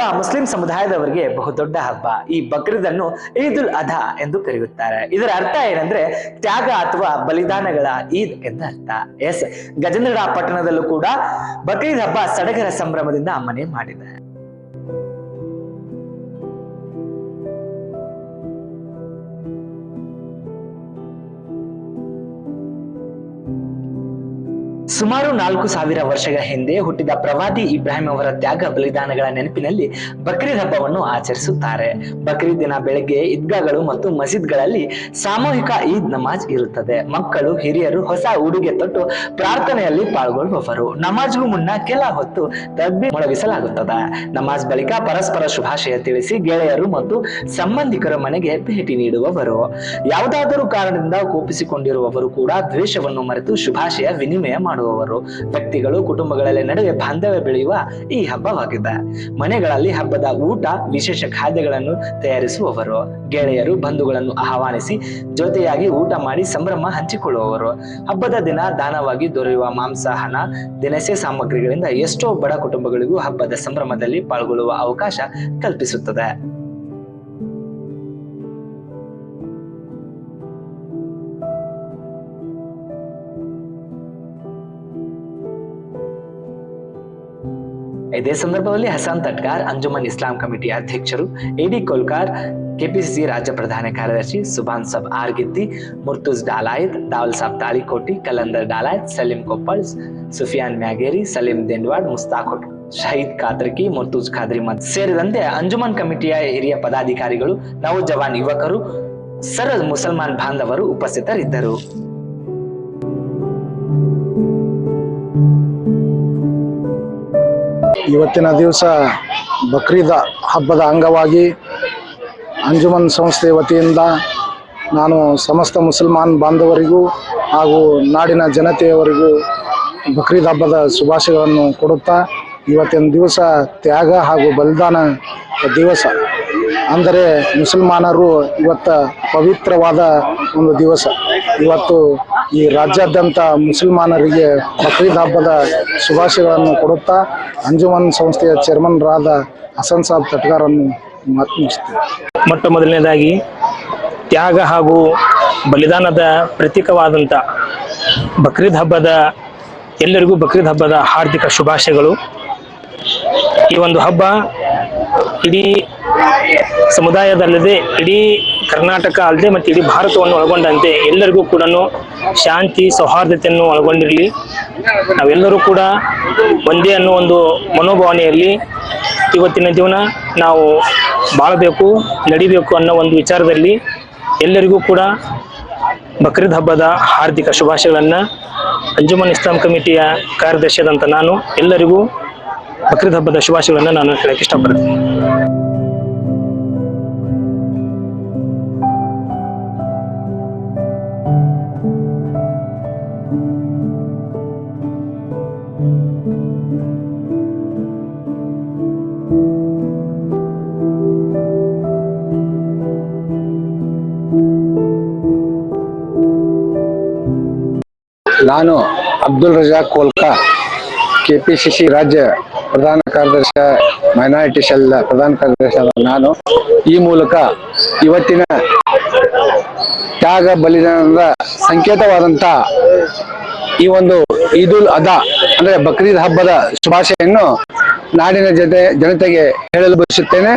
ಹಬ್ಬ ಮುಸ್ಲಿಂ ಸಮುದಾಯದವರಿಗೆ ಬಹುದೊಡ್ಡ ಹಬ್ಬ. ಈ ಬಕ್ರೀದ್ ಅನ್ನು ಈದ್ ಉಲ್ ಅಧಾ ಎಂದು ಕರೆಯುತ್ತಾರೆ. ಇದರ ಅರ್ಥ ಏನಂದ್ರೆ ತ್ಯಾಗ ಅಥವಾ ಬಲಿದಾನಗಳ ಈದ್ ಎಂದ ಅರ್ಥ ಎಸ್. ಗಜೇಂದ್ರ ಪಟ್ಟಣದಲ್ಲೂ ಕೂಡ ಬಕ್ರೀದ್ ಹಬ್ಬ ಸಡಗರ ಸಂಭ್ರಮದಿಂದ ಮನೆ ಮಾಡಿದೆ ಸುಮಾರು ನಾಲ್ಕು ಸಾವಿರ ವರ್ಷಗಳ ಹಿಂದೆ ಹುಟ್ಟಿದ ಪ್ರವಾದಿ ಇಬ್ರಾಹಿಂ ಅವರ ತ್ಯಾಗ ಬಲಿದಾನಗಳ ನೆನಪಿನಲ್ಲಿ ಬಕ್ರೀದ್ ಹಬ್ಬವನ್ನು ಆಚರಿಸುತ್ತಾರೆ. ಬಕ್ರೀದ್ ದಿನ ಬೆಳಗ್ಗೆ ಈದ್ಗಾಗಳು ಮತ್ತು ಮಸೀದ್ಗಳಲ್ಲಿ ಸಾಮೂಹಿಕ ಈದ್ ನಮಾಜ್ ಇರುತ್ತದೆ. ಮಕ್ಕಳು, ಹಿರಿಯರು ಹೊಸ ಉಡುಗೆ ತೊಟ್ಟು ಪ್ರಾರ್ಥನೆಯಲ್ಲಿ ಪಾಲ್ಗೊಳ್ಳುವವರು. ನಮಾಜ್ಗೂ ಮುನ್ನ ಕೆಲ ಹೊತ್ತು ತಬ್ಬಿ ಮೊಳಗಿಸಲಾಗುತ್ತದೆ. ನಮಾಜ್ ಬಳಿಕ ಪರಸ್ಪರ ಶುಭಾಶಯ ತಿಳಿಸಿ ಗೆಳೆಯರು ಮತ್ತು ಸಂಬಂಧಿಕರ ಮನೆಗೆ ಭೇಟಿ ನೀಡುವವರು. ಯಾವುದಾದರೂ ಕಾರಣದಿಂದ ಕೋಪಿಸಿಕೊಂಡಿರುವವರು ಕೂಡ ದ್ವೇಷವನ್ನು ಮರೆತು ಶುಭಾಶಯ ವಿನಿಮಯ ಮಾಡುವವರು ವ್ಯಕ್ತಿಗಳು, ಕುಟುಂಬಗಳಲ್ಲಿ ನಡುವೆ ಬಾಂಧವ್ಯ ಬೆಳೆಯುವ ಈ ಹಬ್ಬವಾಗಿದೆ. ಮನೆಗಳಲ್ಲಿ ಹಬ್ಬದ ಊಟ, ವಿಶೇಷ ಖಾದ್ಯಗಳನ್ನು ತಯಾರಿಸುವವರು. ಗೆಳೆಯರು, ಬಂಧುಗಳನ್ನು ಆಹ್ವಾನಿಸಿ ಜೊತೆಯಾಗಿ ಊಟ ಮಾಡಿ ಸಂಭ್ರಮ ಹಂಚಿಕೊಳ್ಳುವವರು. ಹಬ್ಬದ ದಿನ ದಾನವಾಗಿ ದೊರೆಯುವ ಮಾಂಸ, ಹಣ, ದಿನಸಿ ಸಾಮಗ್ರಿಗಳಿಂದ ಎಷ್ಟೋ ಬಡ ಕುಟುಂಬಗಳಿಗೂ ಹಬ್ಬದ ಸಂಭ್ರಮದಲ್ಲಿ ಪಾಲ್ಗೊಳ್ಳುವ ಅವಕಾಶ ಕಲ್ಪಿಸುತ್ತದೆ. ಇದೇ ಸಂದರ್ಭದಲ್ಲಿ ಹಸಾನ್ ತಟ್ಕಾರ್, ಅಂಜುಮನ್ ಇಸ್ಲಾಂ ಕಮಿಟಿ ಅಧ್ಯಕ್ಷರು ಎಡಿ ಕೋಲ್ಕಾರ್, ಕೆಪಿಸಿಸಿ ರಾಜ್ಯ ಪ್ರಧಾನ ಕಾರ್ಯದರ್ಶಿ ಸುಭಾನ್ ಸಬ್ ಆರ್ ಆರ್ಗಿದ್ದಿ ಮುರ್ತುಜ್ ಡಾಲಾಯತ್, ದಾವಲ್ ಸಾಬ್ ತಾಳಿಕೋಟಿ, ಕಲಂದರ್ ಡಾಲಾಯತ್, ಸಲೀಂ ಕೊಪ್ಪಳ್, ಸುಫಿಯಾನ್ ಮ್ಯಾಗೇರಿ, ಸಲೀಂ ದೆಂಡ್ವಾಡ್ ಮುಸ್ತಾಕ್ ಶಹೀದ್ ಖಾದ್ರಕಿ, ಮುರ್ತುಜ್ ಖಾದ್ರಿ ಮತ್ ಸೇರಿದಂತೆ ಅಂಜುಮನ್ ಕಮಿಟಿಯ ಹಿರಿಯ ಪದಾಧಿಕಾರಿಗಳು, ನವಜವಾನ್ ಯುವಕರು ಸರ್ ಮುಸಲ್ಮಾನ್ ಬಾಂಧವರು ಉಪಸ್ಥಿತರಿದ್ದರು. ಇವತ್ತಿನ ದಿವಸ ಬಕ್ರೀದ ಹಬ್ಬದ ಅಂಗವಾಗಿ ಅಂಜುಮನ್ ಸಂಸ್ಥೆ ವತಿಯಿಂದ ನಾನು ಸಮಸ್ತ ಮುಸಲ್ಮಾನ್ ಬಾಂಧವರಿಗೂ ಹಾಗೂ ನಾಡಿನ ಜನತೆಯವರಿಗೂ ಬಕ್ರೀದ್ ಹಬ್ಬದ ಶುಭಾಶಯಗಳನ್ನು ಕೊಡುತ್ತಾ ಇವತ್ತಿನ ದಿವಸ ತ್ಯಾಗ ಹಾಗೂ ಬಲಿದಾನ ದಿವಸ. ಅಂದರೆ ಮುಸಲ್ಮಾನರು ಇವತ್ತು ಪವಿತ್ರವಾದ ಒಂದು ದಿವಸ. ಇವತ್ತು ಈ ರಾಜ್ಯಾದ್ಯಂತ ಮುಸಲ್ಮಾನರಿಗೆ ಬಕ್ರೀದ್ ಹಬ್ಬದ ಶುಭಾಶಯಗಳನ್ನು ಕೊಡುತ್ತಾ ಅಂಜುಮನ್ ಸಂಸ್ಥೆಯ ಚೇರ್ಮನ್ರಾದ ಹಸನ್ ಸಾಬ್ ತಟ್ಗಾರನ್ನು ಮಾತು ಮೊಟ್ಟ ಮೊದಲನೇದಾಗಿ ತ್ಯಾಗ ಹಾಗೂ ಬಲಿದಾನದ ಪ್ರತೀಕವಾದಂಥ ಬಕ್ರೀದ್ ಹಬ್ಬದ ಎಲ್ಲರಿಗೂ ಬಕ್ರೀದ್ ಹಬ್ಬದ ಹಾರ್ದಿಕ ಶುಭಾಶಯಗಳು. ಈ ಒಂದು ಹಬ್ಬ ಇಡೀ ಸಮುದಾಯದಲ್ಲದೆ, ಇಡೀ ಕರ್ನಾಟಕ ಅಲ್ಲದೆ ಮತ್ತು ಇಡೀ ಭಾರತವನ್ನು ಒಳಗೊಂಡಂತೆ ಎಲ್ಲರಿಗೂ ಕೂಡ ಶಾಂತಿ, ಸೌಹಾರ್ದತೆಯನ್ನು ಒಳಗೊಂಡಿರಲಿ. ನಾವೆಲ್ಲರೂ ಕೂಡ ಒಂದೇ ಅನ್ನೋ ಒಂದು ಮನೋಭಾವನೆಯಲ್ಲಿ ಇವತ್ತಿನ ಜೀವನ ನಾವು ಬಾಳಬೇಕು, ನಡಿಬೇಕು ಅನ್ನೋ ಒಂದು ವಿಚಾರದಲ್ಲಿ ಎಲ್ಲರಿಗೂ ಕೂಡ ಬಕ್ರೀದ್ ಹಬ್ಬದ ಹಾರ್ದಿಕ ಶುಭಾಶಯಗಳನ್ನು ಅಂಜುಮನ್ ಇಸ್ಲಾಂ ಕಮಿಟಿಯ ಕಾರ್ಯದರ್ಶಿಯಾದಂಥ ನಾನು ಎಲ್ಲರಿಗೂ ಬಕ್ರೀದ್ ಹಬ್ಬದ ಶುಭಾಶಯಗಳನ್ನು ನಾನು ಹೇಳಕ್ಕೆ ಇಷ್ಟಪಡ್ತೀನಿ. ನಾನು ಅಬ್ದುಲ್ ರಜಾ ಕೋಲ್ಕಾ, ಕೆಪಿಸಿಸಿ ರಾಜ್ಯ ಪ್ರಧಾನ ಕಾರ್ಯದರ್ಶಿ ಮೈನಾರಿಟಿ ಸೆಲ್ ಪ್ರಧಾನ ಕಾರ್ಯದರ್ಶಿ ನಾನು. ಈ ಮೂಲಕ ಇವತ್ತಿನ ತ್ಯಾಗ ಬಲಿದಾನದ ಸಂಕೇತವಾದಂತ ಈ ಒಂದು ಈದುಲ್ ಅದಾ ಅಂದ್ರೆ ಬಕ್ರೀದ್ ಹಬ್ಬದ ಶುಭಾಶಯನ್ನು ನಾಡಿನ ಜೊತೆ ಜನತೆಗೆ ಹೇಳಲು ಬಯಸುತ್ತೇನೆ.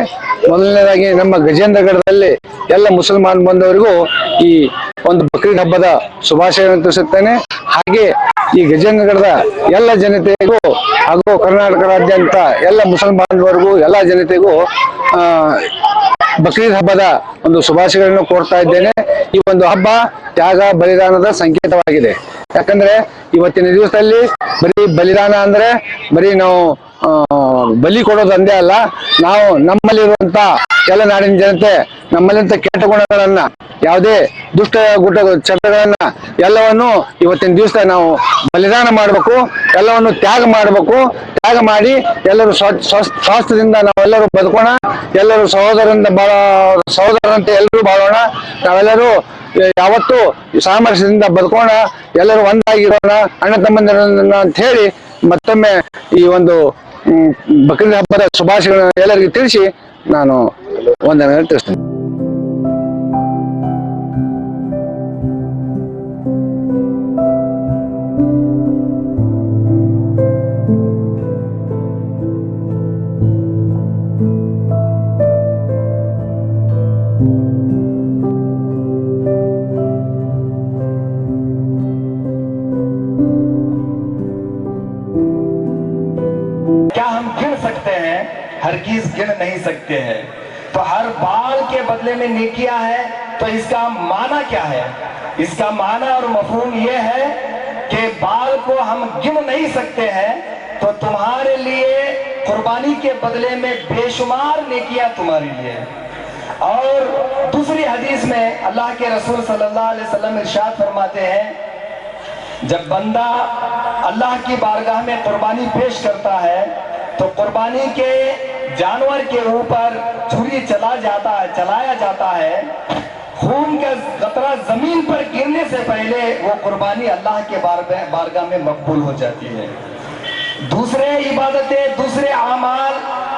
ಮೊದಲನೇದಾಗಿ ನಮ್ಮ ಗಜೇಂದ್ರಗಢದಲ್ಲಿ ಎಲ್ಲ ಮುಸಲ್ಮಾನ್ ಬಂದವರಿಗೂ ಈ ಒಂದು ಬಕ್ರೀದ್ ಹಬ್ಬದ ಶುಭಾಶಯವನ್ನು ತಿಳಿಸುತ್ತೇನೆ. ಹಾಗೆ ಈ ಗಜೇಂದ್ರಗಢದ ಎಲ್ಲ ಜನತೆಗೂ ಹಾಗೂ ಕರ್ನಾಟಕ ರಾಜ್ಯಾದ್ಯಂತ ಎಲ್ಲ ಮುಸಲ್ಮಾನರಿಗೂ ಎಲ್ಲ ಜನತೆಗೂ ಬಕ್ರೀದ್ ಹಬ್ಬದ ಒಂದು ಶುಭಾಶಯಗಳನ್ನು ಕೋರ್ತಾ ಇದ್ದೇನೆ. ಈ ಒಂದು ಹಬ್ಬ ತ್ಯಾಗ, ಬಲಿದಾನದ ಸಂಕೇತವಾಗಿದೆ. ಯಾಕಂದ್ರೆ ಇವತ್ತಿನ ದಿವಸದಲ್ಲಿ ಬರೀ ಬಲಿದಾನ ಅಂದ್ರೆ ಬರೀ ನಾವು ಬಲಿ ಕೊಡೋದು ಒಂದೇ ಅಲ್ಲ, ನಾವು ನಮ್ಮಲ್ಲಿರುವಂತ ಎಲ್ಲ ನಾಡಿನ ಜನತೆ ನಮ್ಮಲ್ಲಿಂತ ಕೆಟ್ಟ ಗುಣಗಳನ್ನ, ಯಾವುದೇ ದುಷ್ಟ ಗುಟ ಚಟಗಳನ್ನ, ಎಲ್ಲವನ್ನು ಇವತ್ತಿನ ದಿವಸ ನಾವು ಬಲಿದಾನ ಮಾಡಬೇಕು, ಎಲ್ಲವನ್ನು ತ್ಯಾಗ ಮಾಡಬೇಕು, ತ್ಯಾಗ ಮಾಡಿ ಎಲ್ಲರೂ ಸ್ವ, ಸ್ವ- ಸ್ವಾಸ್ಥ್ಯದಿಂದ ನಾವೆಲ್ಲರೂ ಬದುಕೋಣ, ಎಲ್ಲರೂ ಸಹೋದರರಿಂದ ಬಾಳ ಸಹೋದರಂತೆ ಎಲ್ಲರೂ ಬಾಳೋಣ, ನಾವೆಲ್ಲರೂ ಯಾವತ್ತು ಸಾಮರಸ್ಯದಿಂದ ಬದುಕೋಣ, ಎಲ್ಲರೂ ಒಂದಾಗಿರೋಣ ಅಣ್ಣ ತಮ್ಮಂದಿರೋಣ ಅಂತ ಹೇಳಿ ಮತ್ತೊಮ್ಮೆ ಈ ಒಂದು ಬಕ್ರೀದ್ ಹಬ್ಬದ ಶುಭಾಶಯಗಳನ್ನು ಎಲ್ಲರಿಗೂ ತಿಳಿಸಿ ನಾನು ವಂದನೆಗಳನ್ನು ತಿಳಿಸ್ತೇನೆ بدلے میں نیکیاں ہے تو اس کا معنی کیا ہے؟ اس کا معنی اور مفہوم یہ ہے کہ بال کو ہم گن نہیں سکتے ہیں، تو تمہارے لیے قربانی کے بدلے میں بے شمار نیکیاں تمہارے لیے اور دوسری حدیث میں اللہ کے رسول صلی اللہ علیہ وسلم ارشاد فرماتے ہیں، جب بندہ اللہ کی بارگاہ میں قربانی پیش کرتا ہے، تو قربانی کے جانور کے اوپر چھری چلا جاتا ہے، چلایا جاتا ہے۔ خون کا قطرہ زمین پر گرنے سے پہلے وہ قربانی اللہ کے بارگاہ میں مقبول ہو جاتی ہے۔ دوسرے عبادتیں، دوسرے اعمال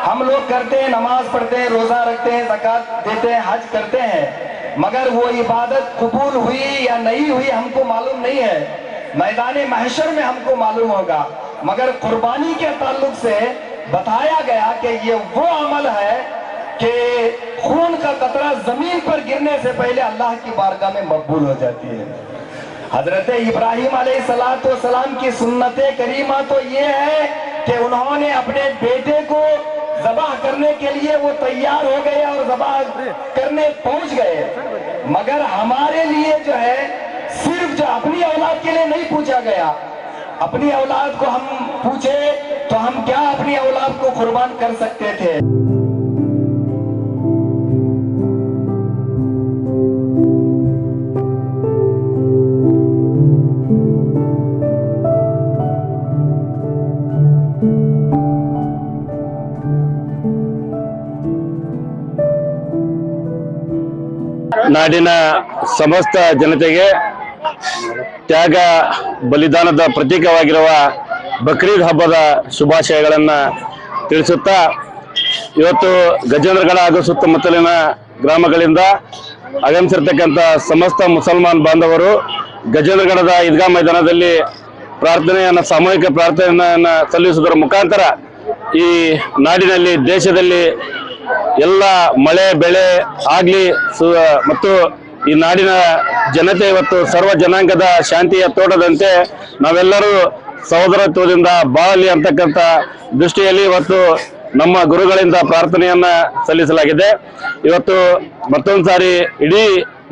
ہم لوگ کرتے ہیں، نماز پڑھتے ہیں، روزہ رکھتے ہیں زکات دیتے ہیں، حج کرتے ہیں۔ مگر وہ عبادت قبول ہوئی یا نہیں ہوئی ہم کو معلوم نہیں ہے۔ میدان محشر میں ہم کو معلوم ہوگا۔ مگر قربانی کے تعلق سے بتایا گیا کہ یہ وہ عمل ہے کہ خون کا قطرہ زمین پر گرنے سے پہلے اللہ کی بارگاہ میں مقبول ہو جاتی ہے۔ حضرت ابراہیم علیہ السلام کی سنت کریمہ تو یہ ہے کہ انہوں نے اپنے بیٹے کو ذبح کرنے کے لیے وہ تیار ہو گئے اور زباہ کرنے پہنچ گئے۔ مگر ہمارے لیے جو ہے صرف جو اپنی اولاد کے لیے نہیں پوچھا گیا، اپنی اولاد کو ہم پوچھے तो हम क्या अपनी औलाद को कुर्बान कर सकते थे ನಾಡಿನ ಸಮಸ್ತ ಜನತೆಗೆ ತ್ಯಾಗ ಬಲಿದಾನದ ಪ್ರತೀಕವಾಗಿರುವ ಬಕ್ರೀದ್ ಹಬ್ಬದ ಶುಭಾಶಯಗಳನ್ನು ತಿಳಿಸುತ್ತಾ ಇವತ್ತು ಗಜೇಂದ್ರಗಡ ಹಾಗೂ ಸುತ್ತಮುತ್ತಲಿನ ಗ್ರಾಮಗಳಿಂದ ಆಗಮಿಸಿರ್ತಕ್ಕಂಥ ಸಮಸ್ತ ಮುಸಲ್ಮಾನ್ ಬಾಂಧವರು ಗಜೇಂದ್ರಗಡದ ಈದ್ಗಾ ಮೈದಾನದಲ್ಲಿ ಪ್ರಾರ್ಥನೆಯನ್ನು, ಸಾಮೂಹಿಕ ಪ್ರಾರ್ಥನೆಯನ್ನು ಸಲ್ಲಿಸುವುದರ ಮುಖಾಂತರ ಈ ನಾಡಿನಲ್ಲಿ, ದೇಶದಲ್ಲಿ ಎಲ್ಲ ಮಳೆ, ಬೆಳೆ ಆಗಲಿ ಸು, ಮತ್ತು ಈ ನಾಡಿನ ಜನತೆ ಇವತ್ತು ಸರ್ವ ಜನಾಂಗದ ಶಾಂತಿಯ ತೋಟದಂತೆ ನಾವೆಲ್ಲರೂ ಸಹೋದರತ್ವದಿಂದ ಬಾಳಲಿ ಅಂತಕ್ಕಂಥ ದೃಷ್ಟಿಯಲ್ಲಿ ಇವತ್ತು ನಮ್ಮ ಗುರುಗಳಿಂದ ಪ್ರಾರ್ಥನೆಯನ್ನ ಸಲ್ಲಿಸಲಾಗಿದೆ. ಇವತ್ತು ಮತ್ತೊಂದು ಸಾರಿ ಇಡೀ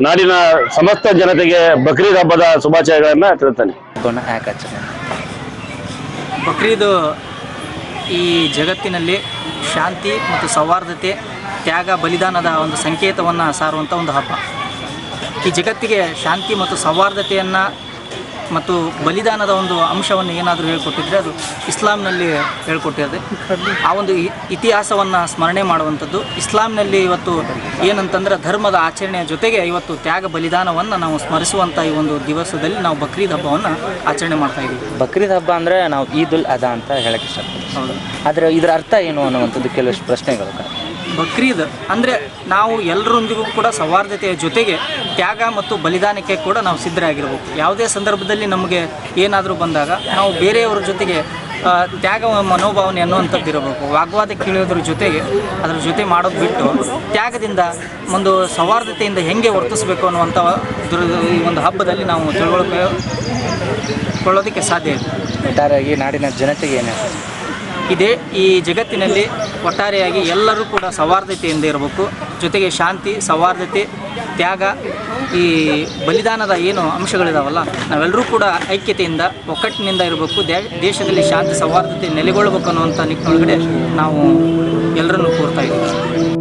ನಾಡಿನ ಸಮಸ್ತ ಜನತೆಗೆ ಬಕ್ರೀದ್ ಹಬ್ಬದ ಶುಭಾಶಯಗಳನ್ನ ಬಕ್ರೀದ್ ಬಕ್ರೀದು ಈ ಜಗತ್ತಿನಲ್ಲಿ ಶಾಂತಿ ಮತ್ತು ಸೌಹಾರ್ದತೆ, ತ್ಯಾಗ, ಬಲಿದಾನದ ಒಂದು ಸಂಕೇತವನ್ನು ಸಾರುವಂಥ ಒಂದು ಹಬ್ಬ. ಈ ಜಗತ್ತಿಗೆ ಶಾಂತಿ ಮತ್ತು ಸೌಹಾರ್ದತೆಯನ್ನು ಮತ್ತು ಬಲಿದಾನದ ಒಂದು ಅಂಶವನ್ನು ಏನಾದರೂ ಹೇಳ್ಕೊಟ್ಟಿದ್ರೆ ಅದು ಇಸ್ಲಾಂನಲ್ಲಿ ಹೇಳ್ಕೊಟ್ಟಿದೆ ಆ ಒಂದು ಇತಿಹಾಸವನ್ನು ಸ್ಮರಣೆ ಮಾಡುವಂಥದ್ದು. ಇಸ್ಲಾಂನಲ್ಲಿ ಇವತ್ತು ಏನಂತಂದ್ರೆ ಧರ್ಮದ ಆಚರಣೆಯ ಜೊತೆಗೆ ಇವತ್ತು ತ್ಯಾಗ ಬಲಿದಾನವನ್ನು ನಾವು ಸ್ಮರಿಸುವಂಥ ಈ ಒಂದು ದಿವಸದಲ್ಲಿ ನಾವು ಬಕ್ರೀದ್ ಹಬ್ಬವನ್ನು ಆಚರಣೆ ಮಾಡ್ತಾ ಇದ್ದೀವಿ. ಬಕ್ರೀದ್ ಹಬ್ಬ ಅಂದರೆ ನಾವು ಈದ್ ಉಲ್ ಅದಾ ಅಂತ ಹೇಳಕ್ಕೆ ಇಷ್ಟಪಡ್ತೀವಿ ಹೌದು. ಆದರೆ ಇದರ ಅರ್ಥ ಏನು ಅನ್ನುವಂಥದ್ದು ಕೆಲವಷ್ಟು ಪ್ರಶ್ನೆಗಳು ಬಕ್ರೀದ್. ಅಂದರೆ ನಾವು ಎಲ್ಲರೊಂದಿಗೂ ಕೂಡ ಸೌಹಾರ್ದತೆಯ ಜೊತೆಗೆ ತ್ಯಾಗ ಮತ್ತು ಬಲಿದಾನಕ್ಕೆ ಕೂಡ ನಾವು ಸಿದ್ಧರಾಗಿರ್ಬೇಕು. ಯಾವುದೇ ಸಂದರ್ಭದಲ್ಲಿ ನಮಗೆ ಏನಾದರೂ ಬಂದಾಗ ನಾವು ಬೇರೆಯವರ ಜೊತೆಗೆ ತ್ಯಾಗ ಮನೋಭಾವನೆ ಅನ್ನುವಂಥದ್ದು ಇರಬೇಕು. ವಾಗ್ವಾದ ಕೀಳೋದ್ರ ಜೊತೆಗೆ, ಅದ್ರ ಜೊತೆ ಮಾಡೋದು ಬಿಟ್ಟು ತ್ಯಾಗದಿಂದ ಒಂದು ಸೌಹಾರ್ದತೆಯಿಂದ ಹೆಂಗೆ ವರ್ತಿಸಬೇಕು ಅನ್ನುವಂಥ ಈ ಒಂದು ಹಬ್ಬದಲ್ಲಿ ನಾವು ತಿಳುವಳಿಕೆ ಕೊಳ್ಳೋದಕ್ಕೆ ಸಾಧ್ಯ ಇದೆ. ಒಟ್ಟಾರೆಯಾಗಿ ನಾಡಿನ ಜನತೆಗೆ ಏನು ಇದೆ. ಈ ಜಗತ್ತಿನಲ್ಲಿ ಒಟ್ಟಾರೆಯಾಗಿ ಎಲ್ಲರೂ ಕೂಡ ಸೌಹಾರ್ದತೆಯಿಂದ ಇರಬೇಕು. ಜೊತೆಗೆ ಶಾಂತಿ, ಸೌಹಾರ್ದತೆ, ತ್ಯಾಗ, ಈ ಬಲಿದಾನದ ಏನು ಅಂಶಗಳಿದಾವಲ್ಲ, ನಾವೆಲ್ಲರೂ ಕೂಡ ಐಕ್ಯತೆಯಿಂದ, ಒಕ್ಕಟ್ಟಿನಿಂದ ಇರಬೇಕು. ದೇಶದಲ್ಲಿ ಶಾಂತಿ, ಸೌಹಾರ್ದತೆ ನೆಲೆಗೊಳ್ಳಬೇಕು ಅನ್ನುವಂಥ ನಿಟ್ಟಿನೊಳಗಡೆ ನಾವು ಎಲ್ಲರನ್ನು ಕೋರ್ತಾ ಇದ್ದೀವಿ.